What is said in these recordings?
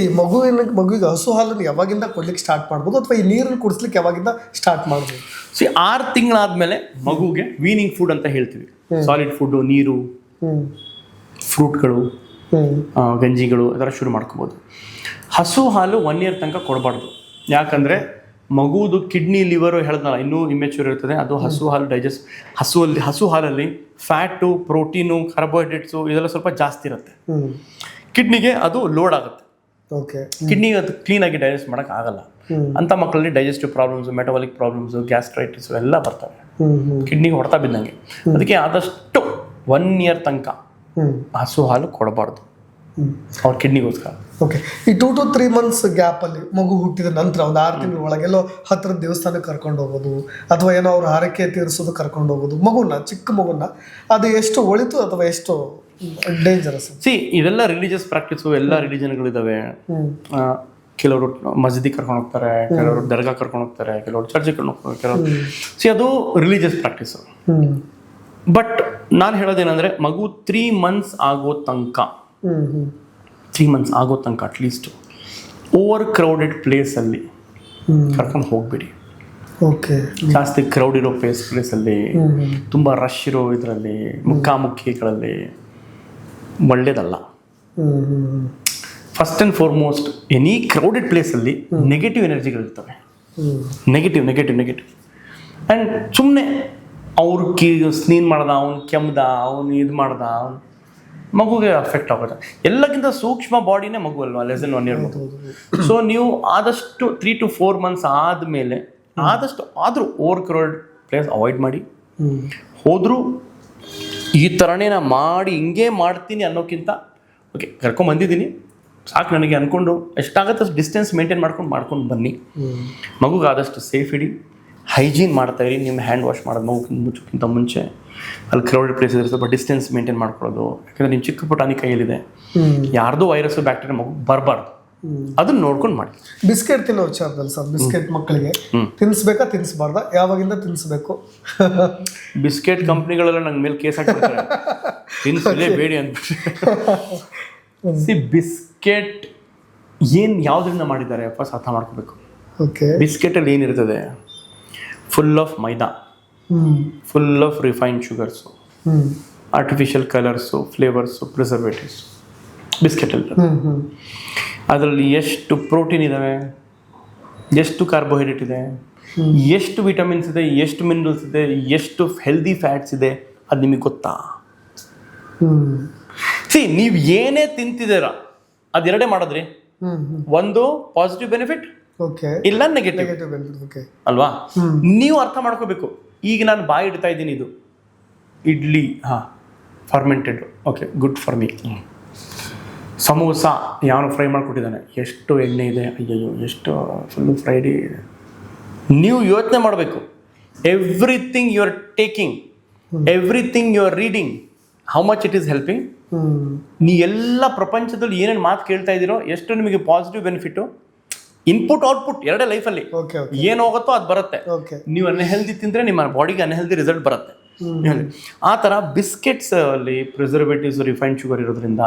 ಈ ಮಗುವಿನ ಮಗುವಿಗೆ ಹಸು ಹಾಲನ್ನು ಯಾವಾಗಿಂದ ಕೊಡ್ಲಿಕ್ಕೆ ಸ್ಟಾರ್ಟ್ ಮಾಡ್ಬೋದು ಅಥವಾ ಈ ನೀರನ್ನು ಕುಡಿಸ್ಲಿಕ್ಕೆ ಯಾವಾಗಿಂದ ಸ್ಟಾರ್ಟ್ ಮಾಡ್ಬೋದು? ಸಿ ಆರು ತಿಂಗಳಾದ್ಮೇಲೆ ಮಗುಗೆ ವೀನಿಂಗ್ ಫುಡ್ ಅಂತ ಹೇಳ್ತೀವಿ. ಸಾಲಿಡ್ ಫುಡ್ಡು ನೀರು ಫ್ರೂಟ್ಗಳು ಆ, ಗಂಜಿಗಳು ಅದರ ಶುರು ಮಾಡ್ಕೋಬೋದು. ಹಸು ಹಾಲು ಒನ್ ಇಯರ್ ತನಕ ಕೊಡಬಾರ್ದು. ಯಾಕಂದರೆ ಮಗುದು ಕಿಡ್ನಿ ಲಿವರು ಹೇಳ್ದಲ್ಲ ಇನ್ನೂ ಇಮ್ಮೆಚೂರ್ ಇರ್ತದೆ. ಅದು ಹಸು ಹಾಲು ಡೈಜೆಸ್ಟ್ ಹಸುವಲ್ಲಿ ಹಸು ಹಾಲಲ್ಲಿ ಫ್ಯಾಟು ಪ್ರೋಟೀನು ಕಾರ್ಬೋಹೈಡ್ರೇಟ್ಸು ಇದೆಲ್ಲ ಸ್ವಲ್ಪ ಜಾಸ್ತಿ ಇರುತ್ತೆ. ಹ್ಮ್. ಕಿಡ್ನಿಗೆ ಅದು ಲೋಡ್ ಆಗುತ್ತೆ. ಓಕೆ ಕಿಡ್ನಿ ಅದು ಕ್ಲೀನಾಗಿ ಡೈಜೆಸ್ಟ್ ಮಾಡೋಕೆ ಆಗಲ್ಲ. ಅಂತ ಅಂಥ ಮಕ್ಕಳಲ್ಲಿ digestive problems metabolic problems gastritis ಎಲ್ಲ ಬರ್ತವೆ. ಕಿಡ್ನಿಗೆ ಹೊಡೆತ ಬಿದ್ದಂಗೆ. ಅದಕ್ಕೆ ಆದಷ್ಟು ಒನ್ ಇಯರ್ ತನಕ ಹಸು ಹಾಲು ಕೊಡಬಾರ್ದು. ಅವ್ರ ಕಿಡ್ನಿಗೋಸ್ಕರ ಓಕೆ ಈ two to three months gap ಅಲ್ಲಿ ಮಗು ಹುಟ್ಟಿದ ನಂತರ ಒಂದು ಆರು ತಿಂಗಳ ಒಳಗೆಲ್ಲೋ ಹತ್ತಿರದ ದೇವಸ್ಥಾನಕ್ಕೆ ಕರ್ಕೊಂಡು ಹೋಗೋದು ಅಥವಾ ಏನೋ ಅವ್ರ ಹರಕೆ ತೀರಿಸೋದು ಕರ್ಕೊಂಡು ಹೋಗೋದು ಮಗುನ ಚಿಕ್ಕ ಮಗುನ ಅದು ಎಷ್ಟು ಒಳಿತು ಅಥವಾ ಎಷ್ಟು ಡೇಂಜರಸ್ ಸಿ ಇದೆಲ್ಲ ರಿಲಿಜಿಯಸ್ ಪ್ರಾಕ್ಟೀಸು ಎಲ್ಲ ರಿಲಿಜನ್ಗಳಿದಾವೆ ಕೆಲವರು ಮಸೀದಿ ಕರ್ಕೊಂಡು ಹೋಗ್ತಾರೆ ಕೆಲವರು ದರ್ಗಾ ಕರ್ಕೊಂಡು ಹೋಗ್ತಾರೆ ಕೆಲವರು ಚರ್ಚ್ ಕರ್ಕೊಂಡು ಹೋಗ್ತಾರೆ ಕೆಲವರು ಸಿ ಅದು ರಿಲಿಜಿಯಸ್ ಪ್ರಾಕ್ಟೀಸು ಬಟ್ ನಾನು ಹೇಳೋದೇನಂದ್ರೆ ಮಗು ತ್ರೀ ಮಂತ್ಸ್ ಆಗೋ ತನಕ ತ್ರೀ ಮಂತ್ಸ್ ಆಗೋ ತನಕ ಅಟ್ಲೀಸ್ಟ್ ಓವರ್ ಕ್ರೌಡೆಡ್ ಪ್ಲೇಸಲ್ಲಿ ಕರ್ಕೊಂಡು ಹೋಗ್ಬಿಡಿ. ಓಕೆ ಜಾಸ್ತಿ ಕ್ರೌಡ್ ಇರೋ ಪ್ಲೇಸ್ ಪ್ಲೇಸಲ್ಲಿ ತುಂಬ ರಶ್ ಇರೋ ಇದರಲ್ಲಿ ಮುಖಾಮುಖಿಗಳಲ್ಲಿ ಹ್ಮ್. First and foremost any crowded ಪ್ಲೇಸಲ್ಲಿ ನೆಗೆಟಿವ್ ಎನರ್ಜಿಗಳಿರ್ತವೆ ನೆಗೆಟಿವ್ ನೆಗೆಟಿವ್ ನೆಗೆಟಿವ್ ಆ್ಯಂಡ್ ಸುಮ್ಮನೆ ಅವ್ರ ಕಿ ಸ್ನೀನ್ ಮಾಡ್ದ ಅವ್ನು ಕೆಮ್ದ ಅವನು ಇದು ಮಾಡ್ದ ಅವ್ನು ಮಗುಗೆ ಅಫೆಕ್ಟ್ ಆಗುತ್ತೆ ಎಲ್ಲಕ್ಕಿಂತ ಸೂಕ್ಷ್ಮ ಬಾಡಿನೇ ಮಗು ಅಲ್ವಾ? ಲೆಸ್ ದೆನ್ ಒನ್ ಇಯರ್ ಮಗು. ಸೊ ನೀವು ಆದಷ್ಟು ತ್ರೀ ಟು ಫೋರ್ ಮಂತ್ಸ್ ಆದಮೇಲೆ ಆದಷ್ಟು ಆದರೂ ಓವರ್ ಕ್ರೌಡ್ ಪ್ಲೇಸ್ ಅವಾಯ್ಡ್ ಮಾಡಿ ಹೋದರೂ ಈ ಥರನೇ ನಾನು ಮಾಡಿ ಹಿಂಗೆ ಮಾಡ್ತೀನಿ ಅನ್ನೋಕ್ಕಿಂತ ಓಕೆ ಕರ್ಕೊಂಬಂದಿದ್ದೀನಿ ಸಾಕು ನನಗೆ ಅಂದ್ಕೊಂಡು ಎಷ್ಟಾಗತ್ತೆ ಅಷ್ಟು ಡಿಸ್ಟೆನ್ಸ್ ಮೇಂಟೈನ್ ಮಾಡ್ಕೊಂಡು ಮಾಡ್ಕೊಂಡು ಬನ್ನಿ. ಮಗುಗಾದಷ್ಟು ಸೇಫ್ ಇಡಿ. ಹೈಜೀನ್ ಮಾಡ್ತಾ ಇರಿ. ನಿಮ್ಮ ಹ್ಯಾಂಡ್ ವಾಶ್ ಮಾಡೋದು ಮಗು ಮುಚ್ಚಕ್ಕಿಂತ ಮುಂಚೆ. ಅಲ್ಲಿ ಕ್ರೌಡೆಡ್ ಪ್ಲೇಸ್ ಇದ್ರೆ ಸ್ವಲ್ಪ ಡಿಸ್ಟೆನ್ಸ್ ಮೇಂಟೈನ್ ಮಾಡ್ಕೊಳ್ಳೋದು. ಯಾಕಂದರೆ ನಿಮ್ಮ ಚಿಕ್ಕ ಪುಟಾಣಿ ಕೈಯಲ್ಲಿದೆ. ಯಾರ್ದೋ ವೈರಸ್ಸು ಬ್ಯಾಕ್ಟೀರಿಯಾ ಮಗು ಬರಬಾರ್ದು. ಅದನ್ನ ನೋಡ್ಕೊಂಡು ಮಾಡಿ. ಬಿಸ್ಕೆಟ್ ತಿನ್ನೋ ವಿಚಾರದಲ್ಲಿ ಸರ್ ಬಿಸ್ಕೆಟ್ ಮಕ್ಕಳಿಗೆ ತಿನ್ಸ್ಬೇಕಾ ತಿನ್ಸ್ಬಾರ್ದಾ? ಯಾವಾಗಿಂದ ತಿನ್ಸ್ಬೇಕು? ಬಿಸ್ಕೆಟ್ ಕಂಪ್ನಿಗಳೆಲ್ಲ ನಂಗೆ ಮೇಲೆ ಕೇಸ್ ಹಾಕ್ತಾರೆ ತಿನ್ಸಲೇ ಬೇಡಿ ಅಂತ. ಸಿ ಬಿಸ್ಕೆಟ್ ಏನು ಯಾವುದರಿಂದ ಮಾಡಿದ್ದಾರೆ ಫಸ್ಟ್ ಅರ್ಥ ಮಾಡ್ಕೋಬೇಕು. ಓಕೆ ಬಿಸ್ಕೆಟಲ್ಲಿ ಏನಿರ್ತದೆ? Full of maida. Full of refined sugars artificial colours flavours preservatives ಬಿಸ್ಕೆಟಲ್ಲಿ. ಅದರಲ್ಲಿ ಎಷ್ಟು ಪ್ರೋಟೀನ್ ಇದ್ದಾವೆ ಎಷ್ಟು ಕಾರ್ಬೋಹೈಡ್ರೇಟ್ ಇದೆ? ಎಷ್ಟು ವಿಟಮಿನ್ಸ್ ಇದೆ? ಎಷ್ಟು ಮಿನರಲ್ಸ್ ಇದೆ? ಎಷ್ಟು ಹೆಲ್ದಿ ಫ್ಯಾಟ್ಸ್ ಇದೆ? ಅದು ನಿಮಗೆ ಗೊತ್ತಾ? ಸಿ ನೀವು ಏನೇ ತಿಂತಿದ್ದೀರ ಅದೆರಡೇ ಮಾಡಿದ್ರಿ. ಒಂದು ಪಾಸಿಟಿವ್ ಬೆನಿಫಿಟ್ ಓಕೆ ಇಲ್ಲ ನೆಗೆಟಿವ್ ನೆಗೆಟಿವ್ ಬೆನಿಫಿಟ್ ಓಕೆ ಅಲ್ವಾ? ನೀವು ಅರ್ಥ ಮಾಡ್ಕೋಬೇಕು. ಈಗ ನಾನು ಬಾಯಿ ಇಡ್ತಾ ಇದ್ದೀನಿ ಇದು. ಇಡ್ಲಿ ಹಾ fermented okay good for me samosa ಯಾರು ಫ್ರೈ ಮಾಡಿಕೊಟ್ಟಿದ್ದಾನೆ. ಎಷ್ಟು ಎಣ್ಣೆ ಇದೆ? ಅಯ್ಯಯ್ಯೋ ಎಷ್ಟು ಫುಲ್ಲು ಫ್ರೈಡಿ ಇದೆ. ನೀವು ಯೋಚನೆ ಮಾಡಬೇಕು. Everything you are taking everything you are reading how much it is helping ನೀ ಎಲ್ಲ ಪ್ರಪಂಚದಲ್ಲಿ ಏನೇನು ಮಾತು ಕೇಳ್ತಾ ಇದ್ದೀರೋ ಎಷ್ಟು ನಿಮಗೆ ಪಾಸಿಟಿವ್ ಬೆನಿಫಿಟ್ಟು ಇನ್ಪುಟ್ ಔಟ್ಪುಟ್ ಎರಡೇ ಲೈಫಲ್ಲಿ ಏನು ಹೋಗುತ್ತೋ ಅದು ಬರುತ್ತೆ. ಓಕೆ ನೀವು ಅನ್ಹೆಲ್ದಿ ತಿಂದರೆ ನಿಮ್ಮ ಬಾಡಿಗೆ ಅನ್ಹೆಲ್ದಿ ರಿಸಲ್ಟ್ ಬರುತ್ತೆ. ಹೇಳಿ. ಆ ಥರ ಬಿಸ್ಕೆಟ್ಸ್ ಅಲ್ಲಿ ಪ್ರಿಸರ್ವೇಟಿವ್ಸ್ ರಿಫೈನ್ಡ್ ಶುಗರ್ ಇರೋದ್ರಿಂದ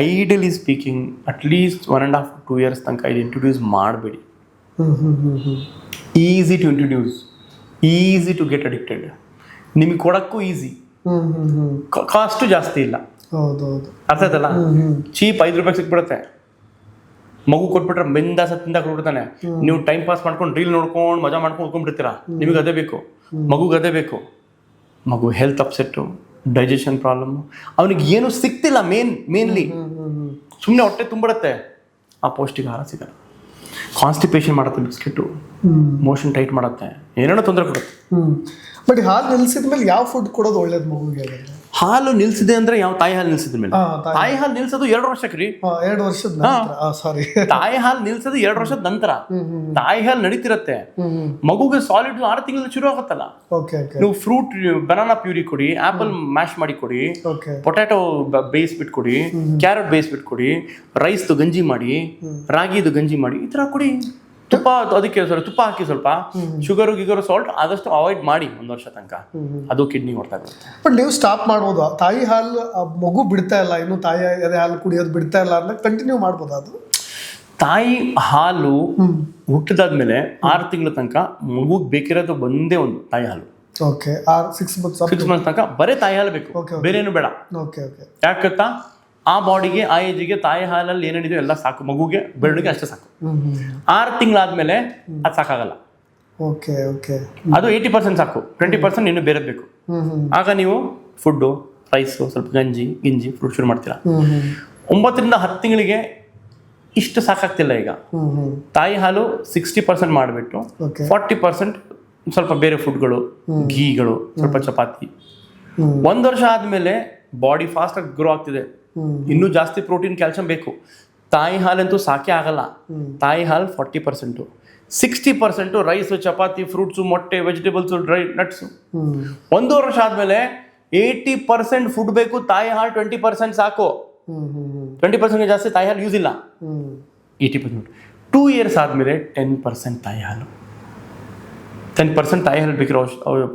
ideally speaking at least one and half two years ತನಕ ಇದು ಇಂಟ್ರೊಡ್ಯೂಸ್ ಮಾಡಬೇಡಿ. Easy to introduce easy to get addicted ನಿಮಗೆ ಕೊಡೋಕ್ಕೂ ಈಸಿ ಕಾಸ್ಟು ಜಾಸ್ತಿ ಇಲ್ಲ. ಅರ್ಥ ಆಯ್ತಲ್ಲ? ಚೀಪ್ ಐದು ರೂಪಾಯಿ ಸಿಕ್ಬಿಡುತ್ತೆ. ಮಗು ಕೊಟ್ಬಿಟ್ರೆ ಮೆಂದ ಸತ್ತಿಂದ ಕೊಟ್ಬಿಡ್ತಾನೆ. ನೀವು ಟೈಮ್ ಪಾಸ್ ಮಾಡ್ಕೊಂಡು ರೀಲ್ ನೋಡ್ಕೊಂಡು ಮಜಾ ಮಾಡ್ಕೊಂಡು ಉಳ್ಕೊಂಡ್ಬಿಡ್ತೀರಾ? ನಿಮಗೆ ಅದೇ ಬೇಕು. ಮಗುಗೆ ಅದೇ ಬೇಕು. ಮಗು ಹೆಲ್ತ್ ಅಪ್ಸೆಟ್ಟು ಡೈಜೆಷನ್ ಪ್ರಾಬ್ಲಮ್ ಅವನಿಗೆ ಏನು ಸಿಗ್ತಿಲ್ಲ ಮೇನ್ ಮೇನ್ಲಿ ಸುಮ್ಮನೆ ಹೊಟ್ಟೆ ತುಂಬಿಡತ್ತೆ. ಆ ಪೌಷ್ಟಿಕ ಆಹಾರ ಸಿಗಲ್ಲ. ಕಾನ್ಸ್ಟಿಪೇಷನ್ ಮಾಡುತ್ತೆ ಬಿಸ್ಕೆಟು. ಮೋಷನ್ ಟೈಟ್ ಮಾಡುತ್ತೆ. ಏನೇನೋ ತೊಂದರೆ ಕೊಡುತ್ತೆ. ಬಟ್ ಹಾಲು ನಿಲ್ಸಿದ ಮೇಲೆ ಯಾವ ಫುಡ್ ಕೊಡೋದು ಒಳ್ಳೇದು ಮಗುಗೆ? ಹಾಲು ನಿಲ್ಸಿದೆ ಅಂದ್ರೆ ಯಾವ ತಾಯಿ ಹಾಲು ನಿಲ್ಸಿದ ಮೇಲೆ ತಾಯಿ ಹಾಲು. ನಿಲ್ಸೋದು ಎರಡು ವರ್ಷಕ್ಕೆ ರೀ. ಎರಡು ವರ್ಷದ ಸಾರಿ ತಾಯಿ ಹಾಲು ನಿಲ್ಸೋದು ಎರಡು ವರ್ಷದ ನಂತರ. ತಾಯಿ ಹಾಲು ನಡೀತಿರತ್ತೆ. ಮಗುಗೆ ಸಾಲಿಡ್ ಆರು ತಿಂಗಳು ಶುರು ಆಗುತ್ತಲ್ಲ. ನೀವು ಫ್ರೂಟ್ ಬನಾನಾ ಪ್ಯೂರಿ ಕೊಡಿ ಆಪಲ್ ಮ್ಯಾಶ್ ಮಾಡಿ ಕೊಡಿ ಪೊಟ್ಯಾಟೊ ಬೇಯಿಸ್ ಕೊಡಿ ಕ್ಯಾರೆಟ್ ಬೇಯಿಸ್ಬಿಟ್ಟು ಕೊಡಿ ರೈಸ್ದು ಗಂಜಿ ಮಾಡಿ ರಾಗಿದು ಗಂಜಿ ಮಾಡಿ ಈ ತರ ಕೊಡಿ. ತುಪ್ಪ ಅದಕ್ಕೆ ಸ್ವಲ್ಪ ತುಪ್ಪ ಹಾಕಿ ಸ್ವಲ್ಪ ಶುಗರು ಗಿಗರು ಸಾಲ್ಟ್ ಆದಷ್ಟು ಅವಾಯ್ಡ್ ಮಾಡಿ ಒಂದು ವರ್ಷ ತನಕ. ಅದು ಕಿಡ್ನಿ ಹೊಡ್ತಾ ಬರುತ್ತೆ ಬಟ್ ನೀವು ಸ್ಟಾಪ್ ಮಾಡ್ಬೋದು. ತಾಯಿ ಹಾಲು ಮಗು ಬಿಡ್ತಾ ಇಲ್ಲ ಇನ್ನು ತಾಯಿ ಎದೆ ಹಾಲು ಕುಡಿಯೋದು ಬಿಡ್ತಾ ಇಲ್ಲ ಅಂದ್ರೆ ಕಂಟಿನ್ಯೂ ಮಾಡ್ಬೋದು ಅದು? ತಾಯಿ ಹಾಲು ಹುಟ್ಟಿದಾದ್ಮೇಲೆ ಆರು ತಿಂಗಳ ತನಕ ಮಗುಗೆ ಬೇಕಿರೋದು ಒಂದೇ ಒಂದು ತಾಯಿ ಹಾಲು. Okay six months six months ತನಕ ಬರೀ ತಾಯಿ ಹಾಲು ಬೇಕು. ಬೇರೆ ಏನು ಬೇಡ. ಓಕೆ ಓಕೆ ಯಾಕತ್ತಾ ಆ ಬಾಡಿಗೆ ಆ ಏಜಿಗೆ ತಾಯಿ ಹಾಲಲ್ಲಿ ಏನೇನಿದೆಯೋ ಎಲ್ಲ ಸಾಕು. ಮಗುಗೆ ಬೆರಳಿಗೆ ಅಷ್ಟೇ ಸಾಕು. ಆರು ತಿಂಗಳಾದ್ಮೇಲೆ ಅದು ಸಾಕಾಗಲ್ಲ. Okay okay. ಅದು ಏಯ್ಟಿ ಪರ್ಸೆಂಟ್ ಸಾಕು. ಟ್ವೆಂಟಿ ಪರ್ಸೆಂಟ್ ಇನ್ನು ಬೇರೆ ಬೇಕು. ಆಗ ನೀವು ಫುಡ್ಡು ರೈಸು ಸ್ವಲ್ಪ ಗಂಜಿ ಗಿಂಜಿ ಫ್ರೂಟ್ ಶುರು ಮಾಡ್ತೀರಾ. ಒಂಬತ್ತರಿಂದ ಹತ್ತು ತಿಂಗಳಿಗೆ ಇಷ್ಟು ಸಾಕಾಗ್ತಿಲ್ಲ ಈಗ. ತಾಯಿ ಹಾಲು ಸಿಕ್ಸ್ಟಿ ಪರ್ಸೆಂಟ್ ಮಾಡಿಬಿಟ್ಟು ಫಾರ್ಟಿ ಪರ್ಸೆಂಟ್ ಸ್ವಲ್ಪ ಬೇರೆ ಫುಡ್ಗಳು ಘೀಗಳು ಸ್ವಲ್ಪ ಚಪಾತಿ. ಒಂದು ವರ್ಷ ಆದಮೇಲೆ ಬಾಡಿ ಫಾಸ್ಟಾಗಿ ಗ್ರೋ ಆಗ್ತಿದೆ. ಇನ್ನೂ ಜಾಸ್ತಿ ಪ್ರೋಟೀನ್ ಕ್ಯಾಲ್ಸಿಯಂ ಬೇಕು. ತಾಯಿ ಹಾಲಂತೂ ಸಾಕೆ ಆಗಲ್ಲ. ತಾಯಿ ಹಾಲು forty percent. Sixty percent rice chapati fruits ಮೊಟ್ಟೆ ವೆಜಿಟೇಬಲ್ಸು ಡ್ರೈ ನಟ್ಸು. ಒಂದು ವರ್ಷ ಆದಮೇಲೆ ಏಯ್ಟಿ ಪರ್ಸೆಂಟ್ ಫುಡ್ ಬೇಕು ತಾಯಿ ಹಾಲು ಟ್ವೆಂಟಿ ಪರ್ಸೆಂಟ್ ಸಾಕು. ಟ್ವೆಂಟಿ ಪರ್ಸೆಂಟ್ ಜಾಸ್ತಿ ತಾಯಿ ಹಾಲು ಯೂಸ್ ಇಲ್ಲ. Eighty percent. ಟೂ ಇಯರ್ಸ್ ಆದಮೇಲೆ ಟೆನ್ ಪರ್ಸೆಂಟ್ ತಾಯಿ ಹಾಲು. ಟೆನ್ ಪರ್ಸೆಂಟ್ ತಾಯಿ ಹಾಲು ಬೇಕಿರೋ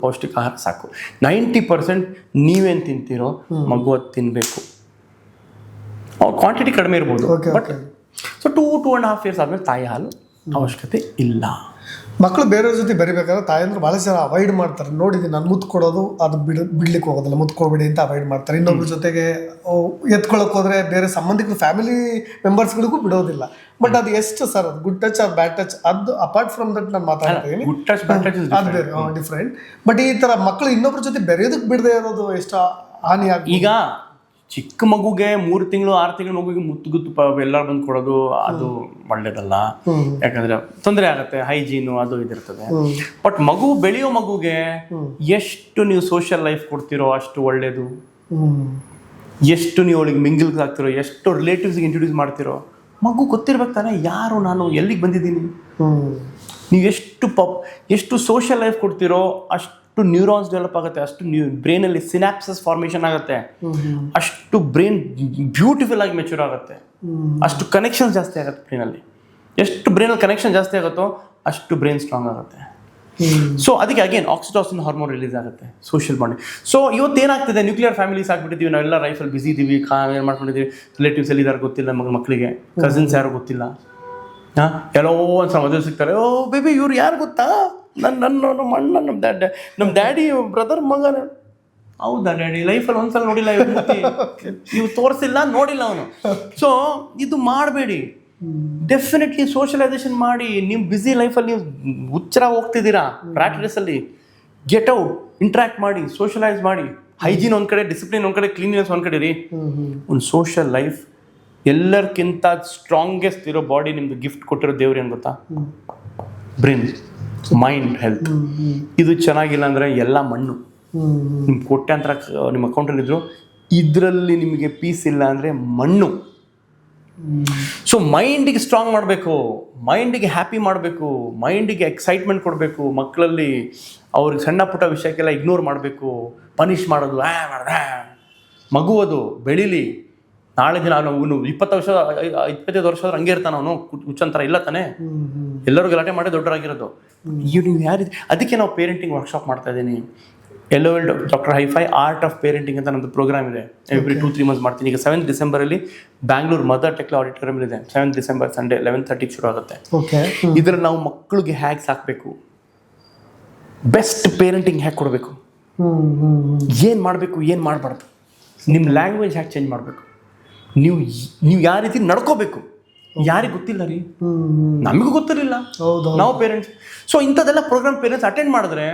ಪೌಷ್ಟಿಕ ಆಹಾರ ಸಾಕು. ನೈಂಟಿ ಪರ್ಸೆಂಟ್ ನೀವೇನು ತಿಂತೀರೋ ಮಗು ತಿನ್ಬೇಕು. ತಿನ್ನಬೇಕು ಕ್ವಾಂಟಿಟಿ ಕಡಿಮೆ ಇರ್ಬೋದು. But so two two and half years ಆದಮೇಲೆ ತಾಯಿ ಹಾಲು ಅವಶ್ಯಕತೆ ಇಲ್ಲ. ಮಕ್ಕಳು ಬೇರೆಯವ್ರ ಜೊತೆ ಬರಿಬೇಕಾದ್ರೆ ತಾಯಂದ್ರು ಭಾಳ ಜನ ಅವಾಯ್ಡ್ ಮಾಡ್ತಾರೆ. ನೋಡಿದ್ದೀನಿ ನಾನು ಮುತ್ತು ಕೊಡೋದು ಅದು ಬಿಡ ಬಿಡ್ಲಿಕ್ಕೆ ಹೋಗೋದಿಲ್ಲ ಮುತ್ತು ಕೊಡ್ಬೇಡಿ ಅಂತ ಅವಾಯ್ಡ್ ಮಾಡ್ತಾರೆ. ಇನ್ನೊಬ್ರ ಜೊತೆಗೆ ಎತ್ಕೊಳ್ಳೋಕೆ ಹೋದ್ರೆ ಬೇರೆ ಸಂಬಂಧಿಕರು ಫ್ಯಾಮಿಲಿ ಮೆಂಬರ್ಸ್ಗಳಿಗೂ ಬಿಡೋದಿಲ್ಲ. ಬಟ್ ಅದು ಎಷ್ಟು ಸರ್ ಅದು good touch or bad touch ಅದು ಅಪಾರ್ಟ್ ಫ್ರಮ್ ದಟ್ ನಾನು ಮಾತಾಡ್ತೀನಿ. ಗುಡ್ ಟಚ್ ಬ್ಯಾಡ್ ಟಚ್ ಅದು ಬೇರೆ ಡಿಫ್ರೆಂಟ್ ಬಟ್ ಈ ತರ ಮಕ್ಕಳು ಇನ್ನೊಬ್ರ ಜೊತೆ ಬೆರೆಯೋದಕ್ಕೆ ಬಿಡದೆ ಇರೋದು ಎಷ್ಟು ಹಾನಿ ಈಗ ಚಿಕ್ಕ ಮಗುಗೆ ಮೂರು ತಿಂಗಳು ಆರು ತಿಂಗಳು ಮಗುಗೆ ಮುತ್ತು ಗುತ್ತು ಪ ಎಲ್ಲರೂ ಬಂದು ಕೊಡೋದು ಅದು ಒಳ್ಳೇದಲ್ಲ. ಯಾಕಂದ್ರೆ ತೊಂದರೆ ಆಗುತ್ತೆ ಹೈಜೀನು ಅದು ಇದಿರ್ತದೆ ಬಟ್ ಮಗು ಬೆಳೆಯೋ ಮಗುಗೆ ಎಷ್ಟು ನೀವು ಸೋಷಿಯಲ್ ಲೈಫ್ ಕೊಡ್ತಿರೋ ಅಷ್ಟು ಒಳ್ಳೇದು. ಎಷ್ಟು ನೀವು ಅವಳಿಗೆ ಮಿಂಗಲ್ಗೆ ಹಾಕ್ತಿರೋ ಎಷ್ಟು ರಿಲೇಟಿವ್ಸ್ಗೆ ಇಂಟ್ರೊಡ್ಯೂಸ್ ಮಾಡ್ತಿರೋ ಮಗು ಗೊತ್ತಿರ್ಬೇಕು ತಾನೆ ಯಾರು ನಾನು ಎಲ್ಲಿಗೆ ಬಂದಿದ್ದೀನಿ? ನೀವು ಎಷ್ಟು ಪಪ್ ಎಷ್ಟು ಸೋಷಿಯಲ್ ಲೈಫ್ ಕೊಡ್ತಿರೋ ಅಷ್ಟು ನ್ಯೂರಾನ್ಸ್ ಡೆವಲಪ್ ಆಗುತ್ತೆ ಅಷ್ಟು ನ್ಯೂ ಬ್ರೈನಲ್ಲಿ ಸಿನಾಪ್ಸಸ್ ಫಾರ್ಮೇಷನ್ ಆಗುತ್ತೆ. ಅಷ್ಟು ಬ್ರೈನ್ ಬ್ಯೂಟಿಫುಲ್ ಆಗಿ ಮೆಚೂರ್ ಆಗುತ್ತೆ. ಅಷ್ಟು ಕನೆಕ್ಷನ್ ಜಾಸ್ತಿ ಆಗುತ್ತೆ ಬ್ರೈನಲ್ಲಿ ಎಷ್ಟು ಬ್ರೈನಲ್ಲಿ ಕನೆಕ್ಷನ್ ಜಾಸ್ತಿ ಆಗುತ್ತೋ ಅಷ್ಟು ಬ್ರೈನ್ ಸ್ಟ್ರಾಂಗ್ ಆಗುತ್ತೆ. ಸೊ ಅದಕ್ಕೆ ಅಗೇನ್ ಆಕ್ಸಿಟೋಸಿನ್ ಹಾರ್ಮೋನ್ ರಿಲೀಸ್ ಆಗುತ್ತೆ ಸೋಷಿಯಲ್ ಬಾಂಡಿಂಗ್ ಸೊ ಇವತ್ತು ಏನಾಗ್ತಿದೆ? ನ್ಯೂಕ್ಲಿಯರ್ ಫ್ಯಾಮಿಲೀಸ್ ಆಗ್ಬಿಟ್ಟಿದ್ದೀವಿ. ನಾವೆಲ್ಲ ರೈಫಲ್ ಬಿಸಿ ಇದ್ದೀವಿ ಕಾ ಏನು ಮಾಡ್ಕೊಂಡಿದ್ದೀವಿ? ರಿಲೇಟಿವ್ಸ್ ಎಲ್ಲಿದ್ದಾರೆ ಗೊತ್ತಿಲ್ಲ ಮಗ ಮಕ್ಕಳಿಗೆ ಕಸಿನ್ಸ್ ಯಾರು ಗೊತ್ತಿಲ್ಲ. ಹಾಂ? ಎಲ್ಲೋ ಒಂದು ಮದುವೆ ಸಿಗ್ತಾರೆ ಓ ಬೇಬಿ ಇವ್ರು ಯಾರು ಗೊತ್ತಾ? ನನ್ನ ನನ್ನ ನಮ್ಮ ಅಣ್ಣ ನಮ್ಮ ಡ್ಯಾಡ್ ನಮ್ಮ ಡ್ಯಾಡಿ ಬ್ರದರ್ ಮಗನ. ಹೌದಾ ಡ್ಯಾಡಿ? ಲೈಫಲ್ಲಿ ಒಂದ್ಸಲ ನೋಡಿಲ್ಲ. ನೀವು ತೋರಿಸಿಲ್ಲ, ನೋಡಿಲ್ಲ ಅವನು. ಸೊ ಇದು ಮಾಡಬೇಡಿ. ಡೆಫಿನೆಟ್ಲಿ ಸೋಷಿಯಲೈಸೇಷನ್ ಮಾಡಿ. ನಿಮ್ಮ ಬ್ಯುಸಿ ಲೈಫಲ್ಲಿ ನೀವು ಹುಚ್ಚರ ಹೋಗ್ತಿದ್ದೀರಾ ರ್ಯಾಟ್ ಗೆಟ್ ಔಟ್ ಇಂಟ್ರ್ಯಾಕ್ಟ್ ಮಾಡಿ. ಸೋಷಲೈಸ್ ಮಾಡಿ. ಹೈಜೀನ್ ಒಂದು ಕಡೆ ಡಿಸಿಪ್ಲಿನ್ ಒಂದು ಕಡೆ ಕ್ಲೀನ್ನೆಸ್ ಒಂದು ಕಡೆ ರೀ. ಒಂದು ಸೋಷಿಯಲ್ ಲೈಫ್ ಎಲ್ಲರಿಗಿಂತ ಸ್ಟ್ರಾಂಗೆಸ್ಟ್ ಇರೋ ಬಾಡಿ ನಿಮ್ದು ಗಿಫ್ಟ್ ಕೊಟ್ಟಿರೋ ದೇವ್ರು ಏನು ಗೊತ್ತಾ? ಬ್ರೈನ್ ಮೈಂಡ್ ಹೆಲ್ತ್ ಇದು ಚೆನ್ನಾಗಿಲ್ಲ ಅಂದರೆ ಎಲ್ಲ ಮಣ್ಣು. ನಿಮ್ಮ ಕೊಟ್ಟಂತರ ನಿಮ್ಮ ಅಕೌಂಟಲ್ಲಿ ಇದ್ರು ಇದರಲ್ಲಿ ನಿಮಗೆ ಪೀಸ್ ಇಲ್ಲ ಅಂದರೆ ಮಣ್ಣು. ಸೊ ಮೈಂಡಿಗೆ ಸ್ಟ್ರಾಂಗ್ ಮಾಡಬೇಕು ಮೈಂಡಿಗೆ ಹ್ಯಾಪಿ ಮಾಡಬೇಕು ಮೈಂಡಿಗೆ ಎಕ್ಸೈಟ್ಮೆಂಟ್ ಕೊಡಬೇಕು ಮಕ್ಕಳಲ್ಲಿ ಅವ್ರಿಗೆ ಸಣ್ಣ ಪುಟ್ಟ ವಿಷಯಕ್ಕೆಲ್ಲ ಇಗ್ನೋರ್ ಮಾಡಬೇಕು ಪನಿಷ್ ಮಾಡ್ದ ಮಗು ಅದು ಬೆಳೀಲಿ ನಾಳೆ ದಿನ ಅವನು ಇಪ್ಪತ್ತು ವರ್ಷ ಇಪ್ಪತ್ತೈದು ವರ್ಷ ಆದ್ರೆ ಹಂಗೆ ಇರ್ತಾನೆ ಅವನು. ಹುಚ್ಚಂತರ ಇಲ್ಲ ತಾನೆ. ಎಲ್ಲರೂ ಗಲಾಟೆ ಮಾಡಿ ದೊಡ್ಡರಾಗಿರೋದು ಇವ್ ನೀವು ಯಾರು ಅದಕ್ಕೆ ನಾವು ಪೇರೆಂಟಿಂಗ್ ವರ್ಕ್ಶಾಪ್ ಮಾಡ್ತಾ ಇದ್ದೀನಿ. ಎಲ್ಲೋ doctor hi fi art of parenting ಅಂತ ನಮ್ಮದು ಪ್ರೋಗ್ರಾಮ್ ಇದೆ. ಎವ್ರಿ ಟೂ ತ್ರೀ ಮಂತ್ಸ್ ಮಾಡ್ತೀನಿ. ಈಗ ಸೆವೆಂತ್ ಡಿಸೆಂಬರಲ್ಲಿ ಬ್ಯಾಂಗ್ಳೂರ್ ಮದರ್ ಟೆಕ್ಲಾ ಆಡಿಟೋರಿಯಂ ಇದೆ. ಸೆವೆಂತ್ ಡಿಸೆಂಬರ್ ಸಂಡೇ ಲೆವೆನ್ ತರ್ಟಿಗೆ ಶುರು ಆಗುತ್ತೆ. ಓಕೆ ಇದರಲ್ಲಿ ನಾವು ಮಕ್ಕಳಿಗೆ ಹ್ಯಾಕ್ಸ್ ಹಾಕಬೇಕು. ಬೆಸ್ಟ್ ಪೇರೆಂಟಿಂಗ್ ಹ್ಯಾಕ್ ಕೊಡಬೇಕು. ಏನು ಮಾಡಬೇಕು ಏನು ಮಾಡಬಾರ್ದು. ನಿಮ್ಮ ಲ್ಯಾಂಗ್ವೇಜ್ ಹ್ಯಾಕ್ ಚೇಂಜ್ ಮಾಡಬೇಕು. ನೀವು ನೀವು ಯಾವ ರೀತಿ ನಡ್ಕೋಬೇಕು? ಯಾರಿಗೆ ಗೊತ್ತಿಲ್ಲ ರೀ? ನಮಗೂ ಗೊತ್ತಿರಲಿಲ್ಲ. ಹೌದು ನಾವು ಪೇರೆಂಟ್ಸ್ ಸೊ ಇಂಥದ್ದೆಲ್ಲ ಪ್ರೋಗ್ರಾಮ್ ಪೇರೆಂಟ್ಸ್ ಅಟೆಂಡ್ ಮಾಡಿದ್ರೆ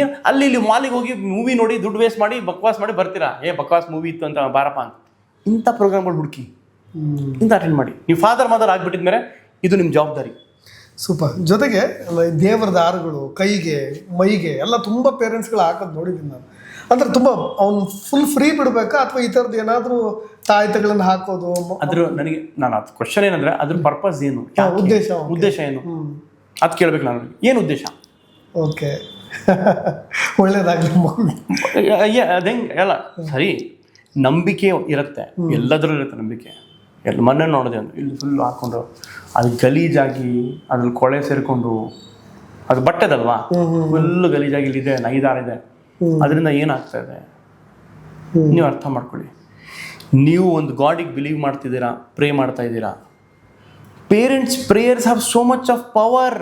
ಏನು ಅಲ್ಲಿ ಇಲ್ಲಿ ಮಾಲಿಗೆ ಹೋಗಿ ಮೂವಿ ನೋಡಿ ದುಡ್ಡು ವೇಸ್ಟ್ ಮಾಡಿ ಬಕ್ವಾಸ್ ಮಾಡಿ ಬರ್ತೀರಾ? ಏ ಬಕ್ವಾಸ್ ಮೂವಿ ಇತ್ತು ಅಂತ ಬಾರಪ್ಪ ಅಂತ. ಇಂಥ ಪ್ರೋಗ್ರಾಮ್ಗಳು ಹುಡುಕಿ. ಇಂಥ ಅಟೆಂಡ್ ಮಾಡಿ. ನೀವು ಫಾದರ್ ಮದರ್ ಆಗ್ಬಿಟ್ಟಿದ್ಮೇಲೆ ಇದು ನಿಮ್ಮ ಜವಾಬ್ದಾರಿ. ಸೂಪರ್. ಜೊತೆಗೆ ದೇವರ ದಾರಗಳು ಕೈಗೆ ಮೈಗೆ ಎಲ್ಲ ತುಂಬ ಪೇರೆಂಟ್ಸ್ಗಳು ಹಾಕೋದು ನೋಡಿದ್ದೀನಿ ನಾನು. ಅಂದ್ರೆ ತುಂಬಾ ಅವ್ನು ಫುಲ್ ಫ್ರೀ ಬಿಡ್ಬೇಕಾ? ಅಥವಾ ಈ ಥರದ್ದು ಏನಾದರೂ ತಾಯ್ತಗಳನ್ನು ಹಾಕೋದು? ಅದ್ರ ನನಗೆ ನಾನು ಅದು ಕ್ವಶನ್ ಏನಂದ್ರೆ ಅದ್ರ ಪರ್ಪಸ್ ಏನು? ಯಾಕೆ? ಉದ್ದೇಶ ಉದ್ದೇಶ ಏನು? ಅದ್ ಕೇಳ್ಬೇಕು ನಾನು. ಏನು ಉದ್ದೇಶ? ಓಕೆ. ಒಳ್ಳೇದಾಗಲಿ ಅದೇ ಅಲ್ಲ ಸರಿ ನಂಬಿಕೆ ಇರುತ್ತೆ. ಎಲ್ಲದರಲ್ಲೂ ಇರುತ್ತೆ ನಂಬಿಕೆ. ಎಲ್ಲ ಮೊನ್ನೆ ನೋಡಿದೆ ಒಂದು ಇಲ್ಲಿ ಫುಲ್ ಹಾಕೊಂಡು ಅದು ಗಲೀಜಾಗಿ ಅದ್ರಲ್ಲಿ ಕೊಳೆ ಸೇರಿಕೊಂಡು ಅದು ಬಟ್ಟೆದಲ್ವಾ? ಫುಲ್ ಗಲೀಜಾಗಿ ಇಲ್ಲಿದೆ ನೈದಾರಿದೆ. ಅದರಿಂದ ಏನಾಗ್ತಾ ಇದೆ? ನೀವು ಅರ್ಥ ಮಾಡ್ಕೊಳ್ಳಿ. ನೀವು ಒಂದು ಗಾಡಿಗೆ ಬಿಲೀವ್ ಮಾಡ್ತಿದ್ದೀರಾ ಪ್ರೇ ಮಾಡ್ತಾ ಇದ್ದೀರಾ? Parents prayers have so much of power.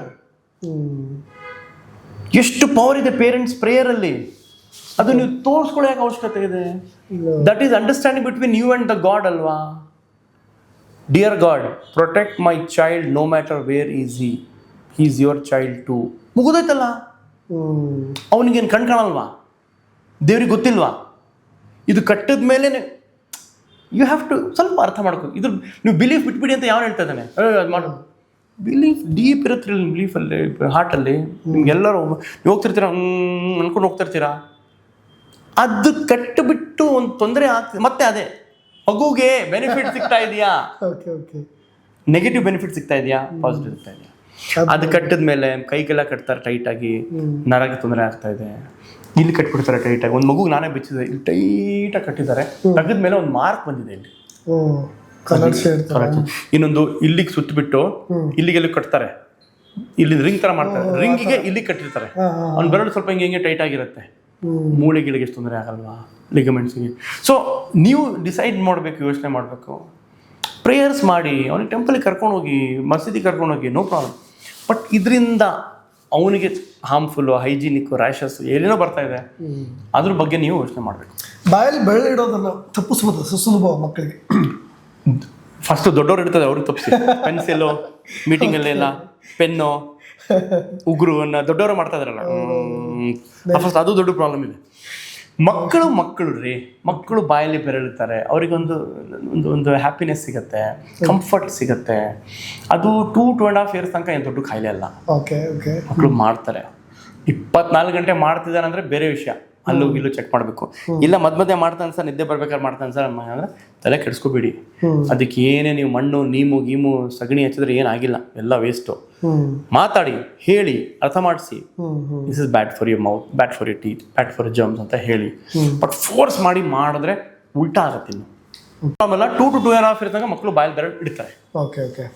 ಎಷ್ಟು ಪವರ್ ಇದೆ ಪೇರೆಂಟ್ಸ್ ಪ್ರೇಯರಲ್ಲಿ? ಅದು ನೀವು ತೋರಿಸ್ಕೊಳ್ಳೋಕೆ ಅವಶ್ಯಕತೆ ಇದೆ? That is understanding between you and the God ಅಲ್ವಾ? Dear God protect my child no matter where is he is your child to ಮುಗಿದೋಯ್ತಲ್ಲ? Hmm. ಅವನಿಗೇನು ಕಣ್ ಕಾಣಲ್ವಾ ದೇವ್ರಿಗೆ ಗೊತ್ತಿಲ್ವಾ? ಇದು ಕಟ್ಟಿದ ಮೇಲೆ ಯು ಹ್ಯಾವ್ ಟು ಸ್ವಲ್ಪ ಅರ್ಥ ಮಾಡ್ಕೊ. ಇದ್ರ ನೀವು ಬಿಲೀಫ್ ಬಿಟ್ಬಿಡಿ ಅಂತ ಯಾವ ಹೇಳ್ತಾ ಇದ್ದಾನೆ? ಅದು ಮಾಡು. ಬಿಲೀಫ್ ಡೀಪ್ ಇರುತ್ತೆ ಬಿಲೀಫಲ್ಲಿ ಹಾರ್ಟಲ್ಲಿ ನಿಮ್ಗೆಲ್ಲರೂ ನೀವು ಹೋಗ್ತಿರ್ತೀರ? ಹ್ಞೂ ಅನ್ಕೊಂಡು ಹೋಗ್ತಿರ್ತೀರಾ? ಅದು ಕಟ್ಟಿಬಿಟ್ಟು ಒಂದು ತೊಂದರೆ ಆಗ್ತದೆ ಮತ್ತೆ ಅದೇ. ಮಗುಗೆ ಬೆನಿಫಿಟ್ ಸಿಗ್ತಾ ಇದೆಯಾ? ಓಕೆ ಓಕೆ ನೆಗೆಟಿವ್ ಬೆನಿಫಿಟ್ ಸಿಗ್ತಾ ಇದೆಯಾ? ಪಾಸಿಟಿವ್ ಸಿಗ್ತಾ ಇದೆಯಾ? ಅದು ಕಟ್ಟಿದ ಮೇಲೆ ಕೈಗೆಲ್ಲ ಕಟ್ತಾರೆ ಟೈಟಾಗಿ ನರಗೆ ತೊಂದರೆ ಆಗ್ತಾ ಇದೆ. ಇಲ್ಲಿ ಕಟ್ಬಿಡ್ತಾರೆ ಟೈಟಾಗಿ ಒಂದು ಮಗು ನಾನೇ ಬಿಚ್ಚಿದೆ. ಇಲ್ಲಿ ಟೈಟಾಗಿ ಕಟ್ಟಿದ್ದಾರೆ. ತಗದ ಮೇಲೆ ಒಂದು ಮಾರ್ಕ್ ಬಂದಿದೆ ಇಲ್ಲಿ. ಇನ್ನೊಂದು ಇಲ್ಲಿಗೆ ಸುತ್ತಬಿಟ್ಟು ಇಲ್ಲಿಗೆಲ್ಲ ಕಟ್ತಾರೆ? ಇಲ್ಲಿ ರಿಂಗ್ ತರ ಮಾಡ್ತಾರೆ. ರಿಂಗಿಗೆ ಇಲ್ಲಿ ಕಟ್ಟಿರ್ತಾರೆ. ಅವ್ನ ಬೆರಳು ಸ್ವಲ್ಪ ಹಿಂಗೆ ಹಿಂಗೆ ಟೈಟ್ ಆಗಿರುತ್ತೆ. ಮೂಳೆ ಗಿಳಿಗೆ ಎಷ್ಟು ತೊಂದರೆ ಆಗಲ್ವಾ? ಲಿಗಮೆಂಟ್ಸ್ಗೆ ಸೊ ನೀವು ಡಿಸೈಡ್ ಮಾಡಬೇಕು ಯೋಚನೆ ಮಾಡಬೇಕು. ಪ್ರೇಯರ್ಸ್ ಮಾಡಿ ಅವನಿಗೆ ಟೆಂಪಲ್ಗೆ ಕರ್ಕೊಂಡು ಹೋಗಿ ಮಸೀದಿ ಕರ್ಕೊಂಡು ಹೋಗಿ ನೋ ಪ್ರಾಬ್ಲಮ್ ಬಟ್ ಇದರಿಂದ ಅವನಿಗೆ ಹಾರ್ಮ್ಫುಲ್ಲು ಹೈಜಿನಿಕ್ಕು ರ್ಯಾಷಸ್ ಏನೇನೋ ಬರ್ತಾ ಇದೆ. ಅದ್ರ ಬಗ್ಗೆ ನೀವು ಯೋಚನೆ ಮಾಡಬೇಕು. ಬಾಯಲ್ಲಿ ಬೆರಳಿಡೋದನ್ನ ತಪ್ಪಿಸ್ಬೋದು ಸು- ಸುಲಭ ಮಕ್ಕಳಿಗೆ. ಫಸ್ಟ್ ದೊಡ್ಡವ್ರು ಇಡ್ತದೆ ಅವ್ರಿಗೆ ತಪ್ಪಿಸಿ. ಪೆನ್ಸಿಲು ಮೀಟಿಂಗಲ್ಲೆಲ್ಲ ಪೆನ್ನು ಉಗುರು ಅನ್ನ ದೊಡ್ಡವರು ಮಾಡ್ತಾ ಇದ್ರಲ್ಲ. ಫಸ್ಟ್ ಅದು ದೊಡ್ಡ ಪ್ರಾಬ್ಲಮ್ ಇದೆ. ಮಕ್ಕಳು ಮಕ್ಕಳು ರೀ ಮಕ್ಕಳು ಬಾಯಲ್ಲಿ ಬೆರಳುತ್ತಾರೆ ಅವರಿಗೊಂದು ಒಂದು ಒಂದು ಹ್ಯಾಪಿನೆಸ್ ಸಿಗುತ್ತೆ ಕಂಫರ್ಟ್ ಸಿಗುತ್ತೆ. ಅದು two two and half years ತನಕ ಏನು ದೊಡ್ಡ ಕಾಯಿಲೆ ಅಲ್ಲ. ಓಕೆ ಓಕೆ ಮಕ್ಕಳು ಮಾಡ್ತಾರೆ. ಇಪ್ಪತ್ನಾಲ್ಕು ಗಂಟೆ ಮಾಡ್ತಿದ್ದಾರೆ ಅಂದರೆ ಬೇರೆ ವಿಷಯ. ಅಲ್ಲೂ ಇಲ್ಲೂ ಚೆಕ್ ಮಾಡಬೇಕು. ಇಲ್ಲ ಮದ್ ಮಧ್ಯೆ ಮಾಡ್ತಾನೆ ಸರ್ ನಿದ್ದೆ ಬರ್ಬೇಕಾದ್ರೆ ಮಾಡ್ತಾನೆ ಸರ್ ಅಂದ್ರೆ ತಲೆ ಕೆಡಿಸ್ಕೋಬೇಡಿ. ಅದಕ್ಕೆ ಏನೇ ನೀವು ಮಣ್ಣು ನೀಮು ಗೀಮು ಸಗಣಿ ಹಚ್ಚಿದ್ರೆ ಏನಾಗಿಲ್ಲ ಎಲ್ಲ ವೇಸ್ಟು ಮಾತಾಡಿ ಹೇಳಿ ಅರ್ಥ ಮಾಡಿಸಿ. This is bad for your mouth bad for your teeth bad for germs ಅಂತ ಹೇಳಿ. ಬಟ್ ಫೋರ್ಸ್ ಮಾಡಿ ಮಾಡಿದ್ರೆ ಉಲ್ಟಾ ಆಗತ್ತೆ ಇನ್ನು. ಆಮೇಲೆ two to two and half ಇರ್ತಂಗ ಮಕ್ಕಳು ಬಾಯಲ್ಲಿ ಬೆರಳು ಇಡ್ತಾರೆ. Okay okay